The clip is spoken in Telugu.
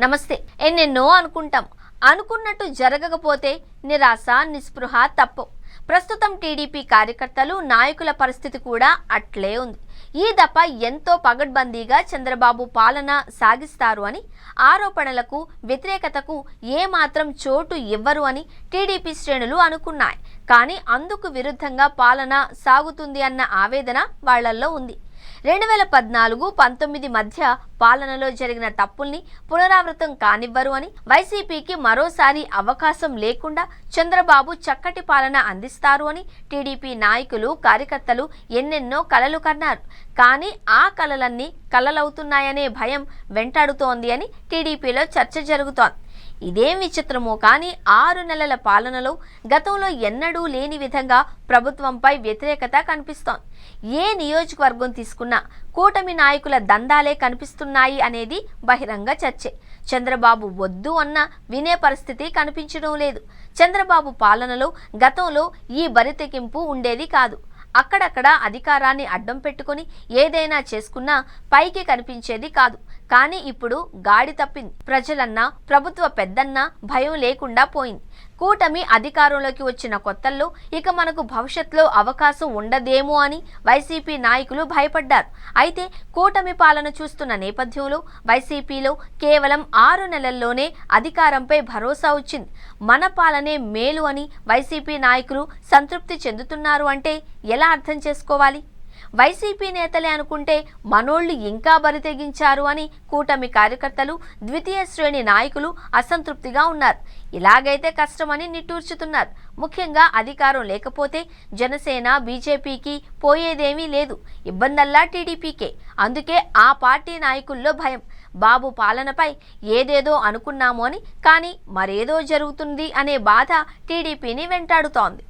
నమస్తే. ఎన్నెన్నో అనుకుంటాం. అనుకున్నట్టు జరగకపోతే నిరాశ నిస్పృహ తప్పు. ప్రస్తుతం టీడీపీ కార్యకర్తలు నాయకుల పరిస్థితి కూడా అట్లే ఉంది. ఈ దఫ ఎంతో పగడ్బందీగా చంద్రబాబు పాలన సాగిస్తారు అని ఆరోపణలకు వ్యతిరేకతకు ఏమాత్రం చోటు ఇవ్వరు అని టీడీపీ శ్రేణులు అనుకున్నాయి. కానీ అందుకు విరుద్ధంగా పాలన సాగుతుంది అన్న ఆవేదన వాళ్ళల్లో ఉంది. రెండు వేల పద్నాలుగు పంతొమ్మిది మధ్య పాలనలో జరిగిన తప్పుల్ని పునరావృతం కానివ్వరు అని వైసీపీకి మరోసారి అవకాశం లేకుండా చంద్రబాబు చక్కటి పాలన అందిస్తారు అని టీడీపీ నాయకులు కార్యకర్తలు ఎన్నెన్నో కలలు కన్నారు. కానీ ఆ కలలన్నీ కలలవుతున్నాయనే భయం వెంటాడుతోంది అని టీడీపీలో చర్చ జరుగుతోంది. ఇదేం విచిత్రమో కానీ ఆరు నెలల పాలనలో గతంలో ఎన్నడూ లేని విధంగా ప్రభుత్వంపై వ్యతిరేకత కనిపిస్తోంది. ఏ నియోజకవర్గం తీసుకున్నా కూటమి నాయకుల దందాలే కనిపిస్తున్నాయి అనేది బహిరంగ చర్చే. చంద్రబాబు వద్దు అన్న వినే పరిస్థితి కనిపించడం లేదు. చంద్రబాబు పాలనలో గతంలో ఈ బరితెకింపు ఉండేది కాదు. అక్కడక్కడ అధికారాన్ని అడ్డం పెట్టుకొని ఏదైనా చేసుకున్నా పైకి కనిపించేది కాదు. కానీ ఇప్పుడు గాడి తప్పింది. ప్రజలన్నా ప్రభుత్వ పెద్దన్నా భయం లేకుండా పోయింది. కూటమి అధికారంలోకి వచ్చిన కొత్తల్లో ఇక మనకు భవిష్యత్తులో అవకాశం ఉండదేమో అని వైసీపీ నాయకులు భయపడ్డారు. అయితే కూటమి పాలన చూస్తున్న నేపథ్యంలో వైసీపీలో కేవలం ఆరు నెలల్లోనే అధికారంపై భరోసా వచ్చింది. మన పాలనే మేలు అని వైసీపీ నాయకులు సంతృప్తి చెందుతున్నారు అంటే ఎలా అర్థం చేసుకోవాలి? వైసీపీ నేతలే అనుకుంటే మనోళ్ళు ఇంకా బరితెగించారు అని కూటమి కార్యకర్తలు ద్వితీయ శ్రేణి నాయకులు అసంతృప్తిగా ఉన్నారు. ఇలాగైతే కష్టమని నిట్టూర్చుతున్నారు. ముఖ్యంగా అధికారం లేకపోతే జనసేన బీజేపీకి పోయేదేమీ లేదు. ఇబ్బందల్లా టీడీపీకే. అందుకే ఆ పార్టీ నాయకుల్లో భయం. బాబు పాలనపై ఏదేదో అనుకున్నాము అని కానీ మరేదో జరుగుతుంది అనే బాధ టీడీపీని వెంటాడుతోంది.